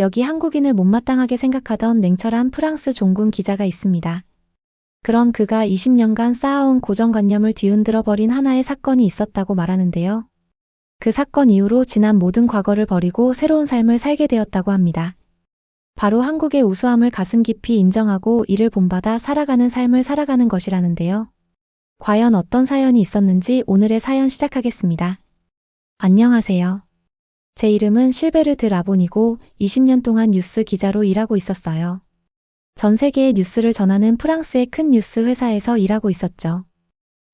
여기 한국인을 못마땅하게 생각하던 냉철한 프랑스 종군 기자가 있습니다. 그런 그가 20년간 쌓아온 고정관념을 뒤흔들어 버린 하나의 사건이 있었다고 말하는데요. 그 사건 이후로 지난 모든 과거를 버리고 새로운 삶을 살게 되었다고 합니다. 바로 한국의 우수함을 가슴 깊이 인정하고 이를 본받아 살아가는 삶을 살아가는 것이라는데요. 과연 어떤 사연이 있었는지 오늘의 사연 시작하겠습니다. 안녕하세요. 제 이름은 실베르트 라본이고 20년 동안 뉴스 기자로 일하고 있었어요. 전 세계의 뉴스를 전하는 프랑스의 큰 뉴스 회사에서 일하고 있었죠.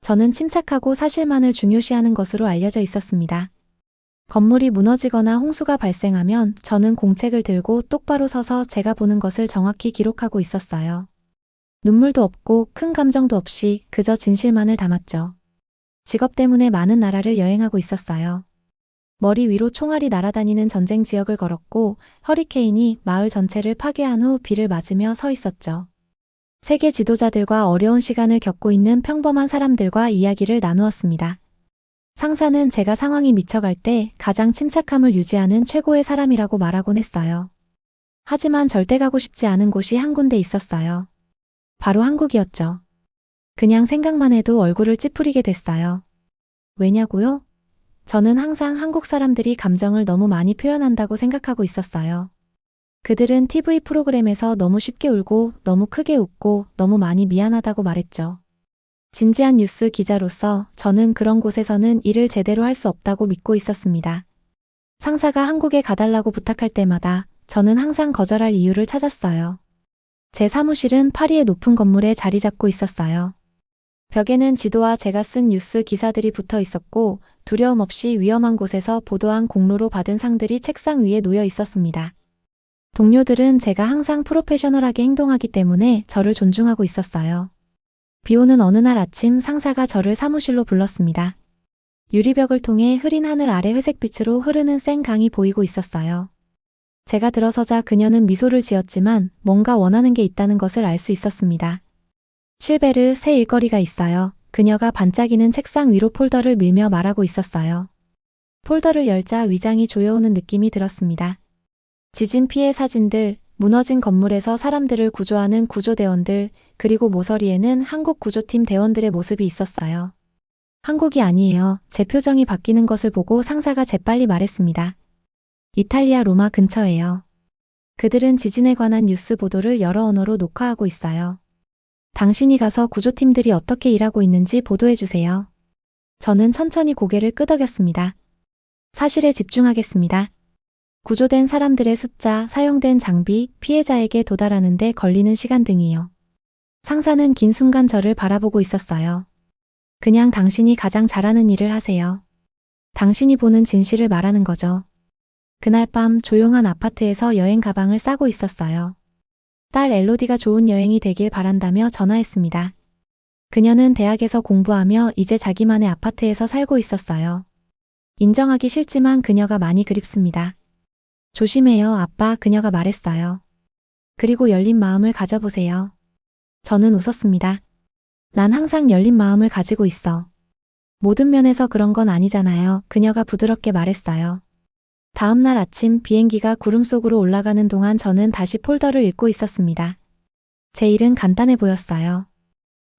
저는 침착하고 사실만을 중요시하는 것으로 알려져 있었습니다. 건물이 무너지거나 홍수가 발생하면 저는 공책을 들고 똑바로 서서 제가 보는 것을 정확히 기록하고 있었어요. 눈물도 없고 큰 감정도 없이 그저 진실만을 담았죠. 직업 때문에 많은 나라를 여행하고 있었어요. 머리 위로 총알이 날아다니는 전쟁 지역을 걸었고 허리케인이 마을 전체를 파괴한 후 비를 맞으며 서 있었죠. 세계 지도자들과 어려운 시간을 겪고 있는 평범한 사람들과 이야기를 나누었습니다. 상사는 제가 상황이 미쳐갈 때 가장 침착함을 유지하는 최고의 사람이라고 말하곤 했어요. 하지만 절대 가고 싶지 않은 곳이 한 군데 있었어요. 바로 한국이었죠. 그냥 생각만 해도 얼굴을 찌푸리게 됐어요. 왜냐고요? 저는 항상 한국 사람들이 감정을 너무 많이 표현한다고 생각하고 있었어요. 그들은 TV 프로그램에서 너무 쉽게 울고 너무 크게 웃고 너무 많이 미안하다고 말했죠. 진지한 뉴스 기자로서 저는 그런 곳에서는 일을 제대로 할 수 없다고 믿고 있었습니다. 상사가 한국에 가달라고 부탁할 때마다 저는 항상 거절할 이유를 찾았어요. 제 사무실은 파리의 높은 건물에 자리 잡고 있었어요. 벽에는 지도와 제가 쓴 뉴스 기사들이 붙어 있었고 두려움 없이 위험한 곳에서 보도한 공로로 받은 상들이 책상 위에 놓여 있었습니다. 동료들은 제가 항상 프로페셔널하게 행동하기 때문에 저를 존중하고 있었어요. 비 오는 어느 날 아침 상사가 저를 사무실로 불렀습니다. 유리벽을 통해 흐린 하늘 아래 회색빛으로 흐르는 센 강이 보이고 있었어요. 제가 들어서자 그녀는 미소를 지었지만 뭔가 원하는 게 있다는 것을 알 수 있었습니다. 실베르 새 일거리가 있어요. 그녀가 반짝이는 책상 위로 폴더를 밀며 말하고 있었어요. 폴더를 열자 위장이 조여오는 느낌이 들었습니다. 지진 피해 사진들, 무너진 건물에서 사람들을 구조하는 구조대원들, 그리고 모서리에는 한국 구조팀 대원들의 모습이 있었어요. 한국이 아니에요. 제 표정이 바뀌는 것을 보고 상사가 재빨리 말했습니다. 이탈리아 로마 근처예요. 그들은 지진에 관한 뉴스 보도를 여러 언어로 녹화하고 있어요. 당신이 가서 구조팀들이 어떻게 일하고 있는지 보도해주세요. 저는 천천히 고개를 끄덕였습니다. 사실에 집중하겠습니다. 구조된 사람들의 숫자, 사용된 장비, 피해자에게 도달하는데 걸리는 시간 등이요. 상사는 긴 순간 저를 바라보고 있었어요. 그냥 당신이 가장 잘하는 일을 하세요. 당신이 보는 진실을 말하는 거죠. 그날 밤 조용한 아파트에서 여행 가방을 싸고 있었어요. 딸 엘로디가 좋은 여행이 되길 바란다며 전화했습니다. 그녀는 대학에서 공부하며 이제 자기만의 아파트에서 살고 있었어요. 인정하기 싫지만 그녀가 많이 그립습니다. 조심해요, 아빠, 그녀가 말했어요. 그리고 열린 마음을 가져보세요. 저는 웃었습니다. 난 항상 열린 마음을 가지고 있어. 모든 면에서 그런 건 아니잖아요. 그녀가 부드럽게 말했어요. 다음 날 아침 비행기가 구름 속으로 올라가는 동안 저는 다시 폴더를 읽고 있었습니다. 제 일은 간단해 보였어요.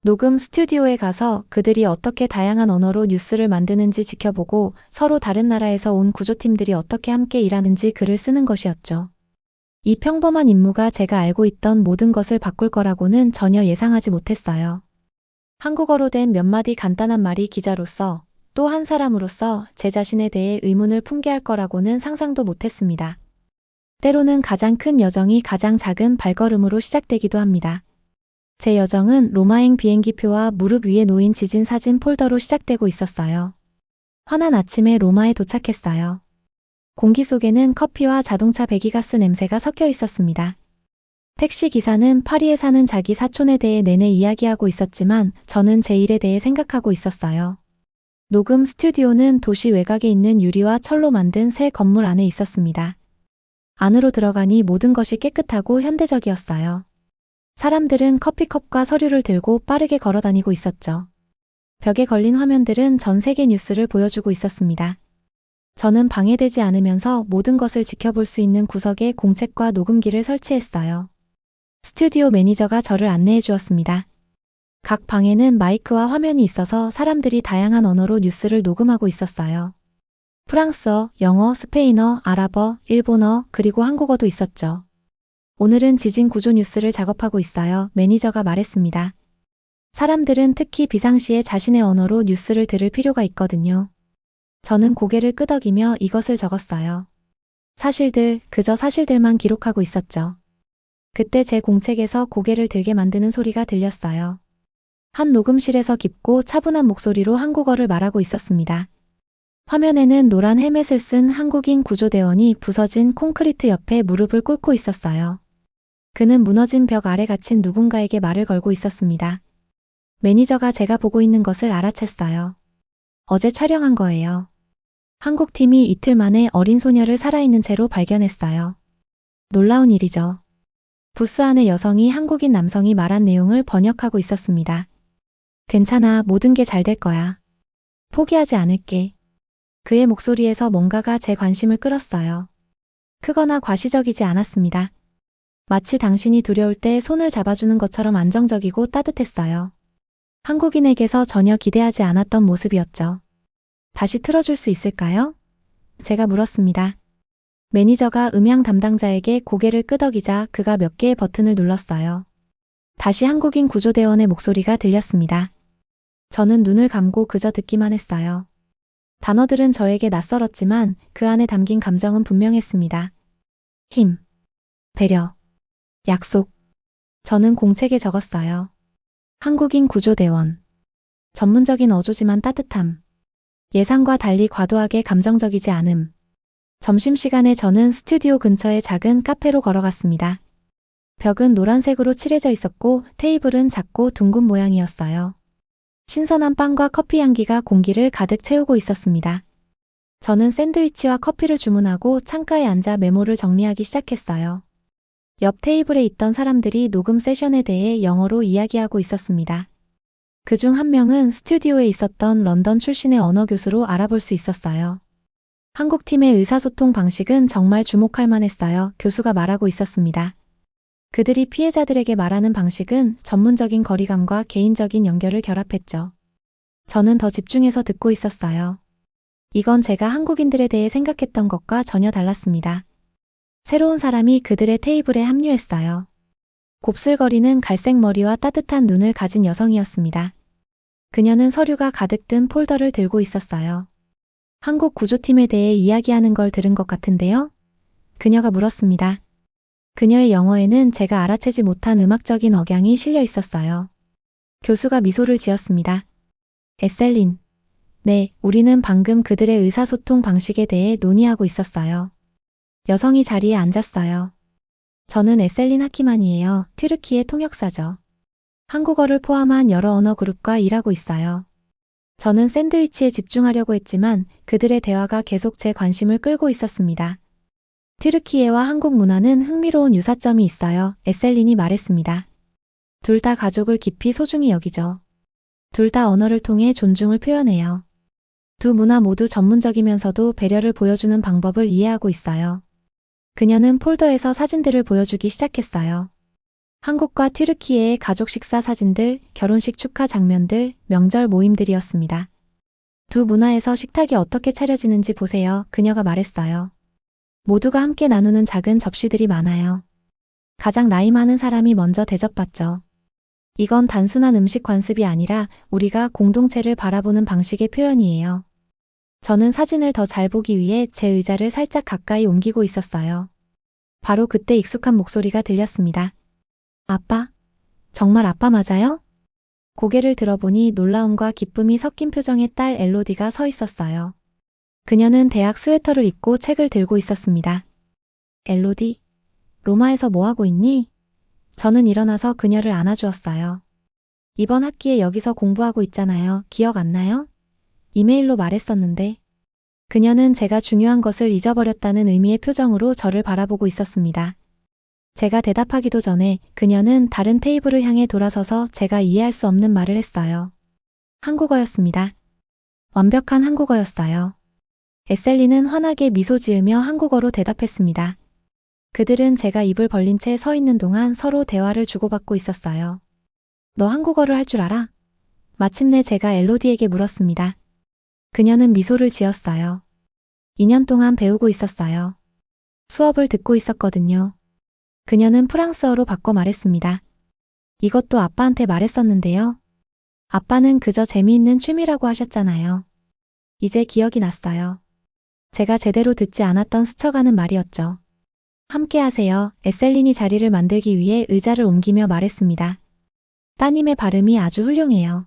녹음 스튜디오에 가서 그들이 어떻게 다양한 언어로 뉴스를 만드는지 지켜보고 서로 다른 나라에서 온 구조팀들이 어떻게 함께 일하는지 글을 쓰는 것이었죠. 이 평범한 임무가 제가 알고 있던 모든 것을 바꿀 거라고는 전혀 예상하지 못했어요. 한국어로 된 몇 마디 간단한 말이 기자로서 또 한 사람으로서 제 자신에 대해 의문을 품게 할 거라고는 상상도 못했습니다. 때로는 가장 큰 여정이 가장 작은 발걸음으로 시작되기도 합니다. 제 여정은 로마행 비행기표와 무릎 위에 놓인 지진 사진 폴더로 시작되고 있었어요. 환한 아침에 로마에 도착했어요. 공기 속에는 커피와 자동차 배기가스 냄새가 섞여 있었습니다. 택시 기사는 파리에 사는 자기 사촌에 대해 내내 이야기하고 있었지만 저는 제 일에 대해 생각하고 있었어요. 녹음 스튜디오는 도시 외곽에 있는 유리와 철로 만든 새 건물 안에 있었습니다. 안으로 들어가니 모든 것이 깨끗하고 현대적이었어요. 사람들은 커피컵과 서류를 들고 빠르게 걸어 다니고 있었죠. 벽에 걸린 화면들은 전 세계 뉴스를 보여주고 있었습니다. 저는 방해되지 않으면서 모든 것을 지켜볼 수 있는 구석에 공책과 녹음기를 설치했어요. 스튜디오 매니저가 저를 안내해 주었습니다. 각 방에는 마이크와 화면이 있어서 사람들이 다양한 언어로 뉴스를 녹음하고 있었어요. 프랑스어, 영어, 스페인어, 아랍어, 일본어, 그리고 한국어도 있었죠. 오늘은 지진 구조 뉴스를 작업하고 있어요. 매니저가 말했습니다. 사람들은 특히 비상시에 자신의 언어로 뉴스를 들을 필요가 있거든요. 저는 고개를 끄덕이며 이것을 적었어요. 사실들, 그저 사실들만 기록하고 있었죠. 그때 제 공책에서 고개를 들게 만드는 소리가 들렸어요. 한 녹음실에서 깊고 차분한 목소리로 한국어를 말하고 있었습니다. 화면에는 노란 헬멧을 쓴 한국인 구조대원이 부서진 콘크리트 옆에 무릎을 꿇고 있었어요. 그는 무너진 벽 아래 갇힌 누군가에게 말을 걸고 있었습니다. 매니저가 제가 보고 있는 것을 알아챘어요. 어제 촬영한 거예요. 한국팀이 이틀 만에 어린 소녀를 살아있는 채로 발견했어요. 놀라운 일이죠. 부스 안에 여성이 한국인 남성이 말한 내용을 번역하고 있었습니다. 괜찮아, 모든 게 잘 될 거야. 포기하지 않을게. 그의 목소리에서 뭔가가 제 관심을 끌었어요. 크거나 과시적이지 않았습니다. 마치 당신이 두려울 때 손을 잡아주는 것처럼 안정적이고 따뜻했어요. 한국인에게서 전혀 기대하지 않았던 모습이었죠. 다시 틀어줄 수 있을까요? 제가 물었습니다. 매니저가 음향 담당자에게 고개를 끄덕이자 그가 몇 개의 버튼을 눌렀어요. 다시 한국인 구조대원의 목소리가 들렸습니다. 저는 눈을 감고 그저 듣기만 했어요. 단어들은 저에게 낯설었지만 그 안에 담긴 감정은 분명했습니다. 힘, 배려, 약속. 저는 공책에 적었어요. 한국인 구조대원. 전문적인 어조지만 따뜻함. 예상과 달리 과도하게 감정적이지 않음. 점심시간에 저는 스튜디오 근처의 작은 카페로 걸어갔습니다. 벽은 노란색으로 칠해져 있었고 테이블은 작고 둥근 모양이었어요. 신선한 빵과 커피 향기가 공기를 가득 채우고 있었습니다. 저는 샌드위치와 커피를 주문하고 창가에 앉아 메모를 정리하기 시작했어요. 옆 테이블에 있던 사람들이 녹음 세션에 대해 영어로 이야기하고 있었습니다. 그 중 한 명은 스튜디오에 있었던 런던 출신의 언어 교수로 알아볼 수 있었어요. 한국 팀의 의사소통 방식은 정말 주목할 만했어요. 교수가 말하고 있었습니다. 그들이 피해자들에게 말하는 방식은 전문적인 거리감과 개인적인 연결을 결합했죠. 저는 더 집중해서 듣고 있었어요. 이건 제가 한국인들에 대해 생각했던 것과 전혀 달랐습니다. 새로운 사람이 그들의 테이블에 합류했어요. 곱슬거리는 갈색 머리와 따뜻한 눈을 가진 여성이었습니다. 그녀는 서류가 가득 든 폴더를 들고 있었어요. 한국 구조팀에 대해 이야기하는 걸 들은 것 같은데요? 그녀가 물었습니다. 그녀의 영어에는 제가 알아채지 못한 음악적인 억양이 실려 있었어요. 교수가 미소를 지었습니다. 에셀린. 네, 우리는 방금 그들의 의사소통 방식에 대해 논의하고 있었어요. 여성이 자리에 앉았어요. 저는 에셀린 하키만이에요. 튀르키의 통역사죠. 한국어를 포함한 여러 언어 그룹과 일하고 있어요. 저는 샌드위치에 집중하려고 했지만 그들의 대화가 계속 제 관심을 끌고 있었습니다. 튀르키예와 한국 문화는 흥미로운 유사점이 있어요. 에셀린이 말했습니다. 둘 다 가족을 깊이 소중히 여기죠. 둘 다 언어를 통해 존중을 표현해요. 두 문화 모두 전문적이면서도 배려를 보여주는 방법을 이해하고 있어요. 그녀는 폴더에서 사진들을 보여주기 시작했어요. 한국과 튀르키예의 가족 식사 사진들, 결혼식 축하 장면들, 명절 모임들이었습니다. 두 문화에서 식탁이 어떻게 차려지는지 보세요. 그녀가 말했어요. 모두가 함께 나누는 작은 접시들이 많아요. 가장 나이 많은 사람이 먼저 대접받죠. 이건 단순한 음식 관습이 아니라 우리가 공동체를 바라보는 방식의 표현이에요. 저는 사진을 더 잘 보기 위해 제 의자를 살짝 가까이 옮기고 있었어요. 바로 그때 익숙한 목소리가 들렸습니다. 아빠? 정말 아빠 맞아요? 고개를 들어보니 놀라움과 기쁨이 섞인 표정의 딸 엘로디가 서 있었어요. 그녀는 대학 스웨터를 입고 책을 들고 있었습니다. 엘로디, 로마에서 뭐 하고 있니? 저는 일어나서 그녀를 안아주었어요. 이번 학기에 여기서 공부하고 있잖아요. 기억 안 나요? 이메일로 말했었는데. 그녀는 제가 중요한 것을 잊어버렸다는 의미의 표정으로 저를 바라보고 있었습니다. 제가 대답하기도 전에 그녀는 다른 테이블을 향해 돌아서서 제가 이해할 수 없는 말을 했어요. 한국어였습니다. 완벽한 한국어였어요. 에셀리는 환하게 미소 지으며 한국어로 대답했습니다. 그들은 제가 입을 벌린 채 서 있는 동안 서로 대화를 주고받고 있었어요. 너 한국어를 할 줄 알아? 마침내 제가 엘로디에게 물었습니다. 그녀는 미소를 지었어요. 2년 동안 배우고 있었어요. 수업을 듣고 있었거든요. 그녀는 프랑스어로 바꿔 말했습니다. 이것도 아빠한테 말했었는데요. 아빠는 그저 재미있는 취미라고 하셨잖아요. 이제 기억이 났어요. 제가 제대로 듣지 않았던 스쳐가는 말이었죠. 함께 하세요. 에셀린이 자리를 만들기 위해 의자를 옮기며 말했습니다. 따님의 발음이 아주 훌륭해요.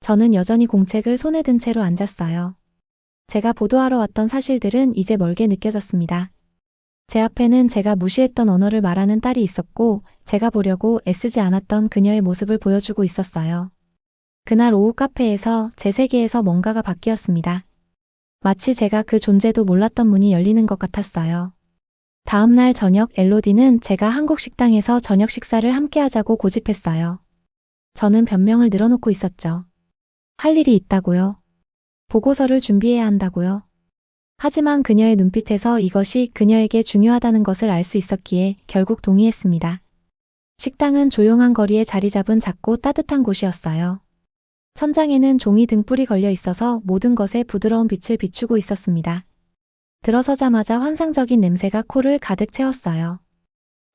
저는 여전히 공책을 손에 든 채로 앉았어요. 제가 보도하러 왔던 사실들은 이제 멀게 느껴졌습니다. 제 앞에는 제가 무시했던 언어를 말하는 딸이 있었고, 제가 보려고 애쓰지 않았던 그녀의 모습을 보여주고 있었어요. 그날 오후 카페에서 제 세계에서 뭔가가 바뀌었습니다. 마치 제가 그 존재도 몰랐던 문이 열리는 것 같았어요. 다음 날 저녁 엘로디는 제가 한국 식당에서 저녁 식사를 함께 하자고 고집했어요. 저는 변명을 늘어놓고 있었죠. 할 일이 있다고요. 보고서를 준비해야 한다고요. 하지만 그녀의 눈빛에서 이것이 그녀에게 중요하다는 것을 알 수 있었기에 결국 동의했습니다. 식당은 조용한 거리에 자리 잡은 작고 따뜻한 곳이었어요. 천장에는 종이 등불이 걸려 있어서 모든 것에 부드러운 빛을 비추고 있었습니다. 들어서자마자 환상적인 냄새가 코를 가득 채웠어요.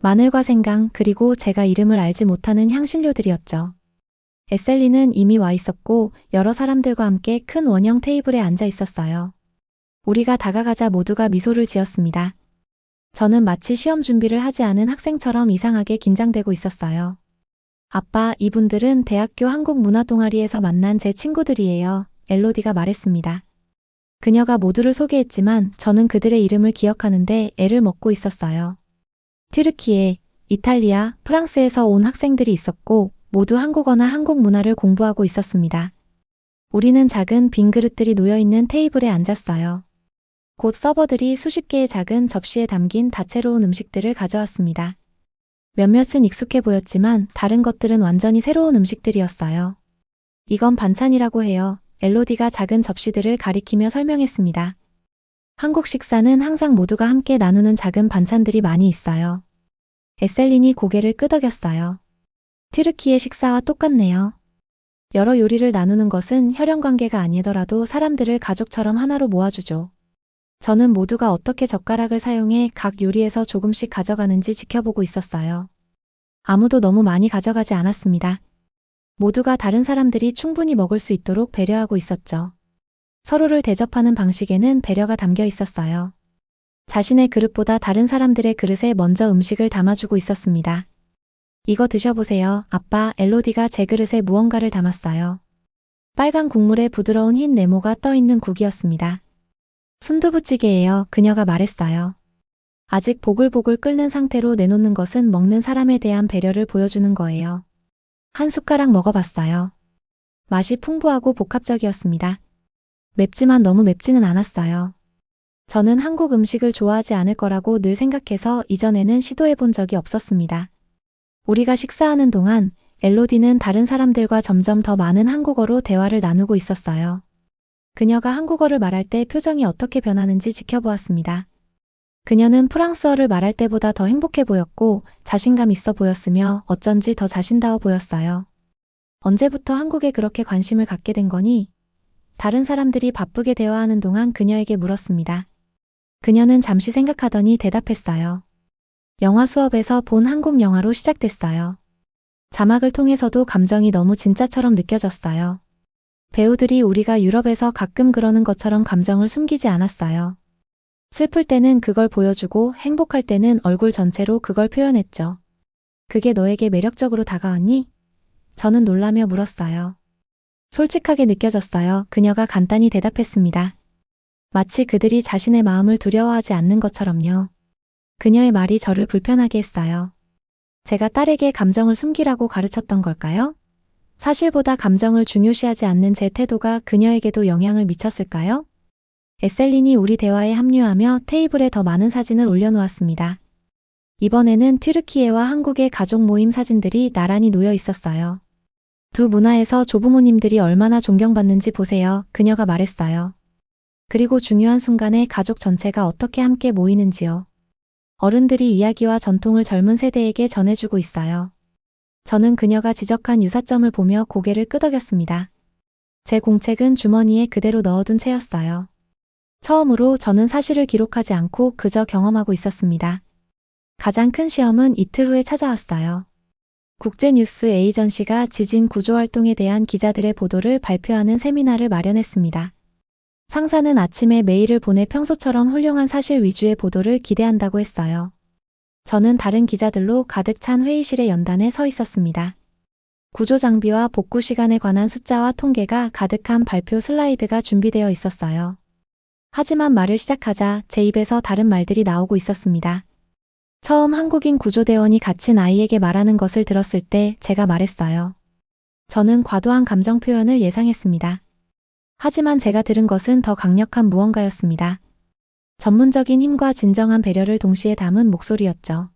마늘과 생강 그리고 제가 이름을 알지 못하는 향신료들이었죠. 에셀리는 이미 와 있었고 여러 사람들과 함께 큰 원형 테이블에 앉아 있었어요. 우리가 다가가자 모두가 미소를 지었습니다. 저는 마치 시험 준비를 하지 않은 학생처럼 이상하게 긴장되고 있었어요. 아빠, 이분들은 대학교 한국 문화 동아리에서 만난 제 친구들이에요. 엘로디가 말했습니다. 그녀가 모두를 소개했지만 저는 그들의 이름을 기억하는데 애를 먹고 있었어요. 튀르키예, 이탈리아, 프랑스에서 온 학생들이 있었고 모두 한국어나 한국 문화를 공부하고 있었습니다. 우리는 작은 빈 그릇들이 놓여 있는 테이블에 앉았어요. 곧 서버들이 수십 개의 작은 접시에 담긴 다채로운 음식들을 가져왔습니다. 몇몇은 익숙해 보였지만 다른 것들은 완전히 새로운 음식들이었어요. 이건 반찬이라고 해요. 엘로디가 작은 접시들을 가리키며 설명했습니다. 한국 식사는 항상 모두가 함께 나누는 작은 반찬들이 많이 있어요. 에셀린이 고개를 끄덕였어요. 튀르키의 식사와 똑같네요. 여러 요리를 나누는 것은 혈연 관계가 아니더라도 사람들을 가족처럼 하나로 모아주죠. 저는 모두가 어떻게 젓가락을 사용해 각 요리에서 조금씩 가져가는지 지켜보고 있었어요. 아무도 너무 많이 가져가지 않았습니다. 모두가 다른 사람들이 충분히 먹을 수 있도록 배려하고 있었죠. 서로를 대접하는 방식에는 배려가 담겨 있었어요. 자신의 그릇보다 다른 사람들의 그릇에 먼저 음식을 담아주고 있었습니다. 이거 드셔보세요. 아빠 엘로디가 제 그릇에 무언가를 담았어요. 빨간 국물에 부드러운 흰 네모가 떠 있는 국이었습니다. 순두부찌개예요. 그녀가 말했어요. 아직 보글보글 끓는 상태로 내놓는 것은 먹는 사람에 대한 배려를 보여주는 거예요. 한 숟가락 먹어봤어요. 맛이 풍부하고 복합적이었습니다. 맵지만 너무 맵지는 않았어요. 저는 한국 음식을 좋아하지 않을 거라고 늘 생각해서 이전에는 시도해 본 적이 없었습니다. 우리가 식사하는 동안 엘로디는 다른 사람들과 점점 더 많은 한국어로 대화를 나누고 있었어요. 그녀가 한국어를 말할 때 표정이 어떻게 변하는지 지켜보았습니다. 그녀는 프랑스어를 말할 때보다 더 행복해 보였고 자신감 있어 보였으며 어쩐지 더 자신다워 보였어요. 언제부터 한국에 그렇게 관심을 갖게 된 거니? 다른 사람들이 바쁘게 대화하는 동안 그녀에게 물었습니다. 그녀는 잠시 생각하더니 대답했어요. 영화 수업에서 본 한국 영화로 시작됐어요. 자막을 통해서도 감정이 너무 진짜처럼 느껴졌어요. 배우들이 우리가 유럽에서 가끔 그러는 것처럼 감정을 숨기지 않았어요. 슬플 때는 그걸 보여주고 행복할 때는 얼굴 전체로 그걸 표현했죠. 그게 너에게 매력적으로 다가왔니? 저는 놀라며 물었어요. 솔직하게 느껴졌어요. 그녀가 간단히 대답했습니다. 마치 그들이 자신의 마음을 두려워하지 않는 것처럼요. 그녀의 말이 저를 불편하게 했어요. 제가 딸에게 감정을 숨기라고 가르쳤던 걸까요? 사실보다 감정을 중요시하지 않는 제 태도가 그녀에게도 영향을 미쳤을까요? 에셀린이 우리 대화에 합류하며 테이블에 더 많은 사진을 올려놓았습니다. 이번에는 튀르키예와 한국의 가족 모임 사진들이 나란히 놓여 있었어요. 두 문화에서 조부모님들이 얼마나 존경받는지 보세요. 그녀가 말했어요. 그리고 중요한 순간에 가족 전체가 어떻게 함께 모이는지요. 어른들이 이야기와 전통을 젊은 세대에게 전해주고 있어요. 저는 그녀가 지적한 유사점을 보며 고개를 끄덕였습니다. 제 공책은 주머니에 그대로 넣어둔 채였어요. 처음으로 저는 사실을 기록하지 않고 그저 경험하고 있었습니다. 가장 큰 시험은 이틀 후에 찾아왔어요. 국제뉴스 에이전시가 지진 구조 활동에 대한 기자들의 보도를 발표하는 세미나를 마련했습니다. 상사는 아침에 메일을 보내 평소처럼 훌륭한 사실 위주의 보도를 기대한다고 했어요. 저는 다른 기자들로 가득 찬 회의실의 연단에 서 있었습니다. 구조 장비와 복구 시간에 관한 숫자와 통계가 가득한 발표 슬라이드가 준비되어 있었어요. 하지만 말을 시작하자 제 입에서 다른 말들이 나오고 있었습니다. 처음 한국인 구조대원이 갇힌 아이에게 말하는 것을 들었을 때 제가 말했어요. 저는 과도한 감정 표현을 예상했습니다. 하지만 제가 들은 것은 더 강력한 무언가였습니다. 전문적인 힘과 진정한 배려를 동시에 담은 목소리였죠.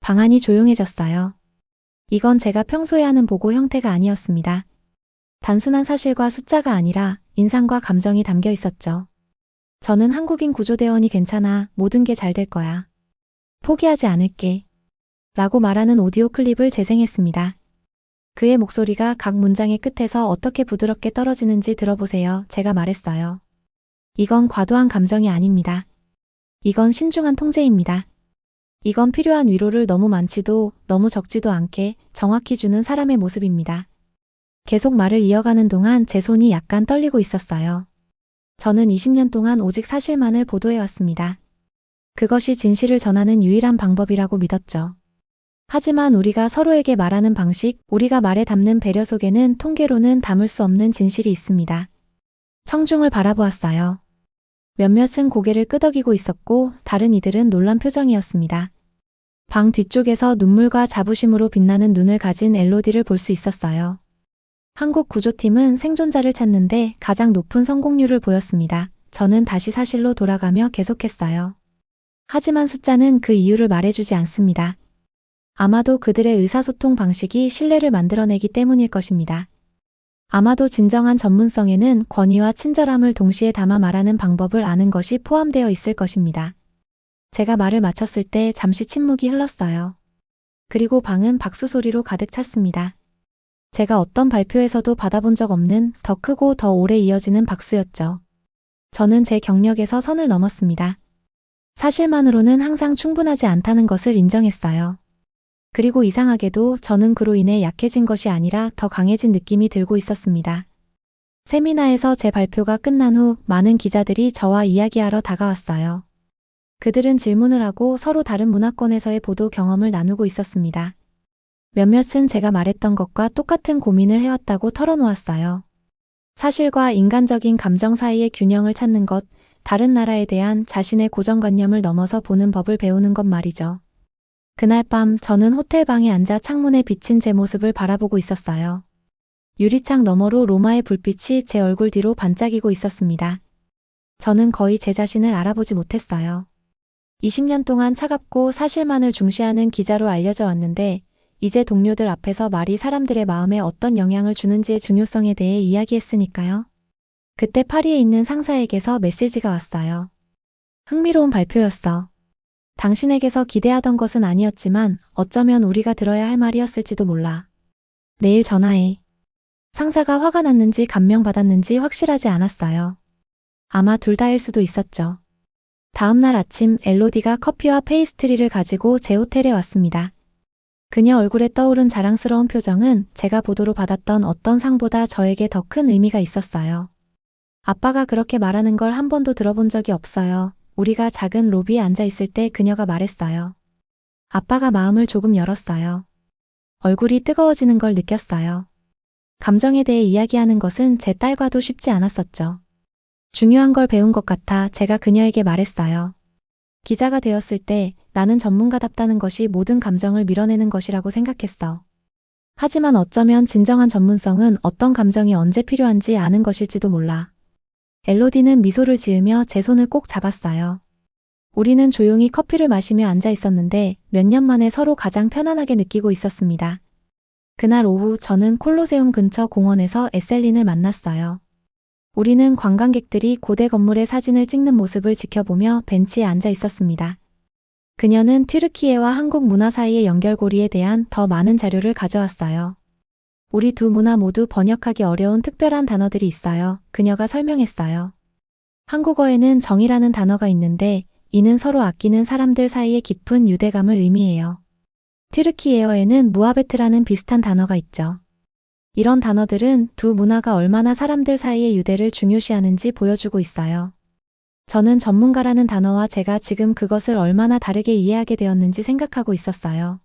방안이 조용해졌어요. 이건 제가 평소에 하는 보고 형태가 아니었습니다. 단순한 사실과 숫자가 아니라 인상과 감정이 담겨 있었죠. 저는 한국인 구조대원이 괜찮아. 모든 게 잘 될 거야. 포기하지 않을게. 라고 말하는 오디오 클립을 재생했습니다. 그의 목소리가 각 문장의 끝에서 어떻게 부드럽게 떨어지는지 들어보세요. 제가 말했어요. 이건 과도한 감정이 아닙니다. 이건 신중한 통제입니다. 이건 필요한 위로를 너무 많지도 너무 적지도 않게 정확히 주는 사람의 모습입니다. 계속 말을 이어가는 동안 제 손이 약간 떨리고 있었어요. 저는 20년 동안 오직 사실만을 보도해왔습니다. 그것이 진실을 전하는 유일한 방법이라고 믿었죠. 하지만 우리가 서로에게 말하는 방식, 우리가 말에 담는 배려 속에는 통계로는 담을 수 없는 진실이 있습니다. 청중을 바라보았어요. 몇몇은 고개를 끄덕이고 있었고 다른 이들은 놀란 표정이었습니다. 방 뒤쪽에서 눈물과 자부심으로 빛나는 눈을 가진 엘로디를 볼 수 있었어요. 한국 구조팀은 생존자를 찾는데 가장 높은 성공률을 보였습니다. 저는 다시 사실로 돌아가며 계속했어요. 하지만 숫자는 그 이유를 말해주지 않습니다. 아마도 그들의 의사소통 방식이 신뢰를 만들어내기 때문일 것입니다. 아마도 진정한 전문성에는 권위와 친절함을 동시에 담아 말하는 방법을 아는 것이 포함되어 있을 것입니다. 제가 말을 마쳤을 때 잠시 침묵이 흘렀어요. 그리고 방은 박수 소리로 가득 찼습니다. 제가 어떤 발표에서도 받아본 적 없는 더 크고 더 오래 이어지는 박수였죠. 저는 제 경력에서 선을 넘었습니다. 사실만으로는 항상 충분하지 않다는 것을 인정했어요. 그리고 이상하게도 저는 그로 인해 약해진 것이 아니라 더 강해진 느낌이 들고 있었습니다. 세미나에서 제 발표가 끝난 후 많은 기자들이 저와 이야기하러 다가왔어요. 그들은 질문을 하고 서로 다른 문화권에서의 보도 경험을 나누고 있었습니다. 몇몇은 제가 말했던 것과 똑같은 고민을 해왔다고 털어놓았어요. 사실과 인간적인 감정 사이의 균형을 찾는 것, 다른 나라에 대한 자신의 고정관념을 넘어서 보는 법을 배우는 것 말이죠. 그날 밤 저는 호텔 방에 앉아 창문에 비친 제 모습을 바라보고 있었어요. 유리창 너머로 로마의 불빛이 제 얼굴 뒤로 반짝이고 있었습니다. 저는 거의 제 자신을 알아보지 못했어요. 20년 동안 차갑고 사실만을 중시하는 기자로 알려져 왔는데 이제 동료들 앞에서 말이 사람들의 마음에 어떤 영향을 주는지의 중요성에 대해 이야기했으니까요. 그때 파리에 있는 상사에게서 메시지가 왔어요. 흥미로운 발표였어. 당신에게서 기대하던 것은 아니었지만 어쩌면 우리가 들어야 할 말이었을지도 몰라. 내일 전화해. 상사가 화가 났는지 감명받았는지 확실하지 않았어요. 아마 둘 다일 수도 있었죠. 다음 날 아침 엘로디가 커피와 페이스트리를 가지고 제 호텔에 왔습니다. 그녀 얼굴에 떠오른 자랑스러운 표정은 제가 보도로 받았던 어떤 상보다 저에게 더 큰 의미가 있었어요. 아빠가 그렇게 말하는 걸 한 번도 들어본 적이 없어요. 우리가 작은 로비에 앉아 있을 때 그녀가 말했어요. 아빠가 마음을 조금 열었어요. 얼굴이 뜨거워지는 걸 느꼈어요. 감정에 대해 이야기하는 것은 제 딸과도 쉽지 않았었죠. 중요한 걸 배운 것 같아 제가 그녀에게 말했어요. 기자가 되었을 때 나는 전문가답다는 것이 모든 감정을 밀어내는 것이라고 생각했어. 하지만 어쩌면 진정한 전문성은 어떤 감정이 언제 필요한지 아는 것일지도 몰라. 엘로디는 미소를 지으며 제 손을 꼭 잡았어요. 우리는 조용히 커피를 마시며 앉아 있었는데 몇 년 만에 서로 가장 편안하게 느끼고 있었습니다. 그날 오후 저는 콜로세움 근처 공원에서 에셀린을 만났어요. 우리는 관광객들이 고대 건물의 사진을 찍는 모습을 지켜보며 벤치에 앉아 있었습니다. 그녀는 튀르키예와 한국 문화 사이의 연결고리에 대한 더 많은 자료를 가져왔어요. 우리 두 문화 모두 번역하기 어려운 특별한 단어들이 있어요. 그녀가 설명했어요. 한국어에는 정이라는 단어가 있는데 이는 서로 아끼는 사람들 사이의 깊은 유대감을 의미해요. 튀르키예어에는 무아베트라는 비슷한 단어가 있죠. 이런 단어들은 두 문화가 얼마나 사람들 사이의 유대를 중요시하는지 보여주고 있어요. 저는 전문가라는 단어와 제가 지금 그것을 얼마나 다르게 이해하게 되었는지 생각하고 있었어요.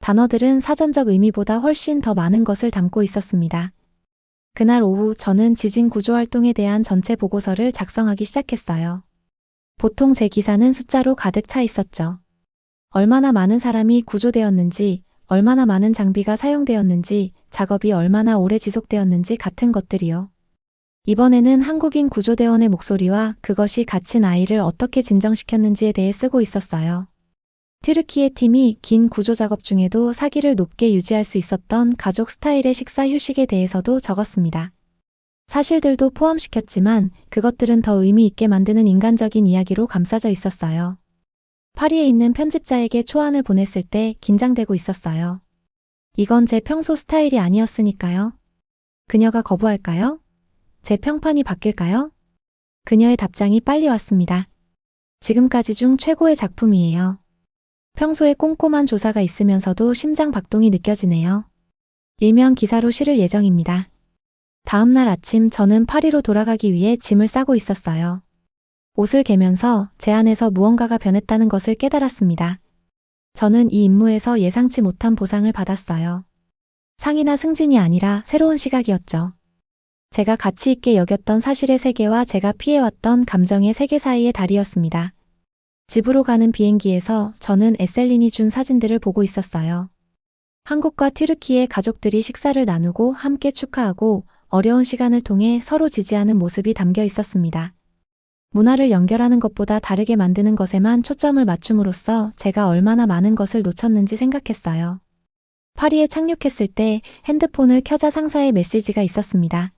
단어들은 사전적 의미보다 훨씬 더 많은 것을 담고 있었습니다. 그날 오후 저는 지진 구조 활동에 대한 전체 보고서를 작성하기 시작했어요. 보통 제 기사는 숫자로 가득 차 있었죠. 얼마나 많은 사람이 구조되었는지, 얼마나 많은 장비가 사용되었는지, 작업이 얼마나 오래 지속되었는지 같은 것들이요. 이번에는 한국인 구조대원의 목소리와 그것이 갇힌 아이를 어떻게 진정시켰는지에 대해 쓰고 있었어요. 튀르키예 팀이 긴 구조 작업 중에도 사기를 높게 유지할 수 있었던 가족 스타일의 식사 휴식에 대해서도 적었습니다. 사실들도 포함시켰지만 그것들은 더 의미 있게 만드는 인간적인 이야기로 감싸져 있었어요. 파리에 있는 편집자에게 초안을 보냈을 때 긴장되고 있었어요. 이건 제 평소 스타일이 아니었으니까요. 그녀가 거부할까요? 제 평판이 바뀔까요? 그녀의 답장이 빨리 왔습니다. 지금까지 중 최고의 작품이에요. 평소에 꼼꼼한 조사가 있으면서도 심장 박동이 느껴지네요. 일명 기사로 실을 예정입니다. 다음 날 아침 저는 파리로 돌아가기 위해 짐을 싸고 있었어요. 옷을 개면서 제 안에서 무언가가 변했다는 것을 깨달았습니다. 저는 이 임무에서 예상치 못한 보상을 받았어요. 상이나 승진이 아니라 새로운 시각이었죠. 제가 가치 있게 여겼던 사실의 세계와 제가 피해왔던 감정의 세계 사이의 달이었습니다. 집으로 가는 비행기에서 저는 에셀린이 준 사진들을 보고 있었어요. 한국과 튀르키의 가족들이 식사를 나누고 함께 축하하고 어려운 시간을 통해 서로 지지하는 모습이 담겨 있었습니다. 문화를 연결하는 것보다 다르게 만드는 것에만 초점을 맞춤으로써 제가 얼마나 많은 것을 놓쳤는지 생각했어요. 파리에 착륙했을 때 핸드폰을 켜자 상사의 메시지가 있었습니다.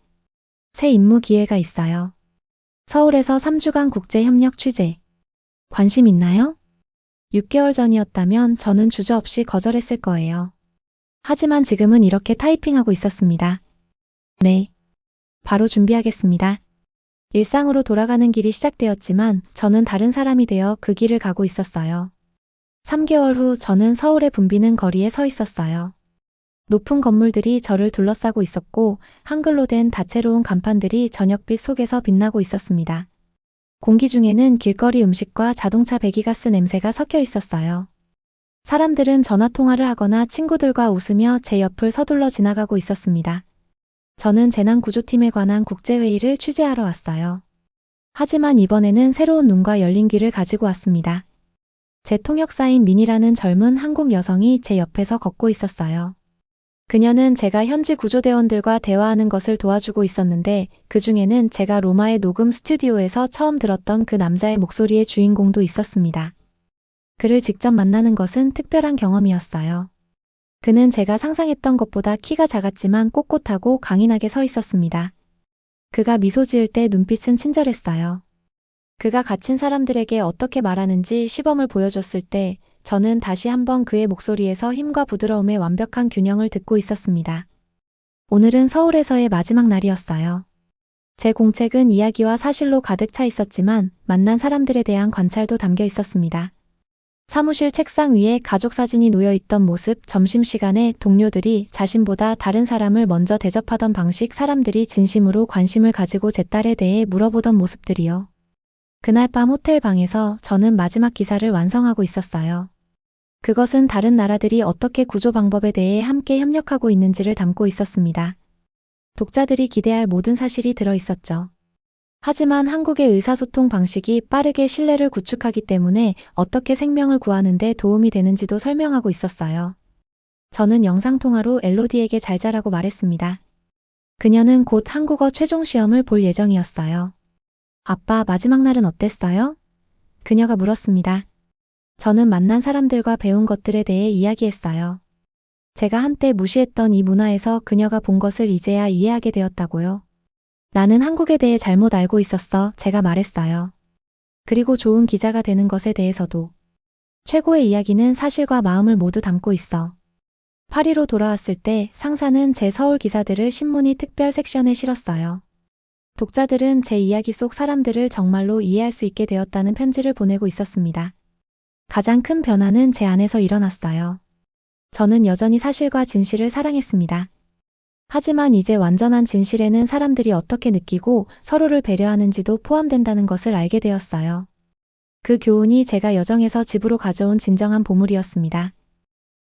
새 임무 기회가 있어요. 서울에서 3주간 국제협력 취재. 관심 있나요? 6개월 전이었다면 저는 주저없이 거절했을 거예요. 하지만 지금은 이렇게 타이핑하고 있었습니다. 네. 바로 준비하겠습니다. 일상으로 돌아가는 길이 시작되었지만 저는 다른 사람이 되어 그 길을 가고 있었어요. 3개월 후 저는 서울의 붐비는 거리에 서 있었어요. 높은 건물들이 저를 둘러싸고 있었고 한글로 된 다채로운 간판들이 저녁빛 속에서 빛나고 있었습니다. 공기 중에는 길거리 음식과 자동차 배기가스 냄새가 섞여 있었어요. 사람들은 전화 통화를 하거나 친구들과 웃으며 제 옆을 서둘러 지나가고 있었습니다. 저는 재난구조팀에 관한 국제회의를 취재하러 왔어요. 하지만 이번에는 새로운 눈과 열린 귀를 가지고 왔습니다. 제 통역사인 민이라는 젊은 한국 여성이 제 옆에서 걷고 있었어요. 그녀는 제가 현지 구조대원들과 대화하는 것을 도와주고 있었는데 그 중에는 제가 로마의 녹음 스튜디오에서 처음 들었던 그 남자의 목소리의 주인공도 있었습니다. 그를 직접 만나는 것은 특별한 경험이었어요. 그는 제가 상상했던 것보다 키가 작았지만 꼿꼿하고 강인하게 서 있었습니다. 그가 미소 지을 때 눈빛은 친절했어요. 그가 갇힌 사람들에게 어떻게 말하는지 시범을 보여줬을 때 저는 다시 한번 그의 목소리에서 힘과 부드러움의 완벽한 균형을 듣고 있었습니다. 오늘은 서울에서의 마지막 날이었어요. 제 공책은 이야기와 사실로 가득 차 있었지만 만난 사람들에 대한 관찰도 담겨 있었습니다. 사무실 책상 위에 가족 사진이 놓여 있던 모습, 점심시간에 동료들이 자신보다 다른 사람을 먼저 대접하던 방식, 사람들이 진심으로 관심을 가지고 제 딸에 대해 물어보던 모습들이요. 그날 밤 호텔 방에서 저는 마지막 기사를 완성하고 있었어요. 그것은 다른 나라들이 어떻게 구조 방법에 대해 함께 협력하고 있는지를 담고 있었습니다. 독자들이 기대할 모든 사실이 들어 있었죠. 하지만 한국의 의사소통 방식이 빠르게 신뢰를 구축하기 때문에 어떻게 생명을 구하는데 도움이 되는지도 설명하고 있었어요. 저는 영상통화로 엘로디에게 잘 자라고 말했습니다. 그녀는 곧 한국어 최종 시험을 볼 예정이었어요. 아빠 마지막 날은 어땠어요? 그녀가 물었습니다. 저는 만난 사람들과 배운 것들에 대해 이야기했어요. 제가 한때 무시했던 이 문화에서 그녀가 본 것을 이제야 이해하게 되었다고요. 나는 한국에 대해 잘못 알고 있었어. 제가 말했어요. 그리고 좋은 기자가 되는 것에 대해서도. 최고의 이야기는 사실과 마음을 모두 담고 있어. 파리로 돌아왔을 때 상사는 제 서울 기사들을 신문이 특별 섹션에 실었어요. 독자들은 제 이야기 속 사람들을 정말로 이해할 수 있게 되었다는 편지를 보내고 있었습니다. 가장 큰 변화는 제 안에서 일어났어요. 저는 여전히 사실과 진실을 사랑했습니다. 하지만 이제 완전한 진실에는 사람들이 어떻게 느끼고 서로를 배려하는지도 포함된다는 것을 알게 되었어요. 그 교훈이 제가 여정에서 집으로 가져온 진정한 보물이었습니다.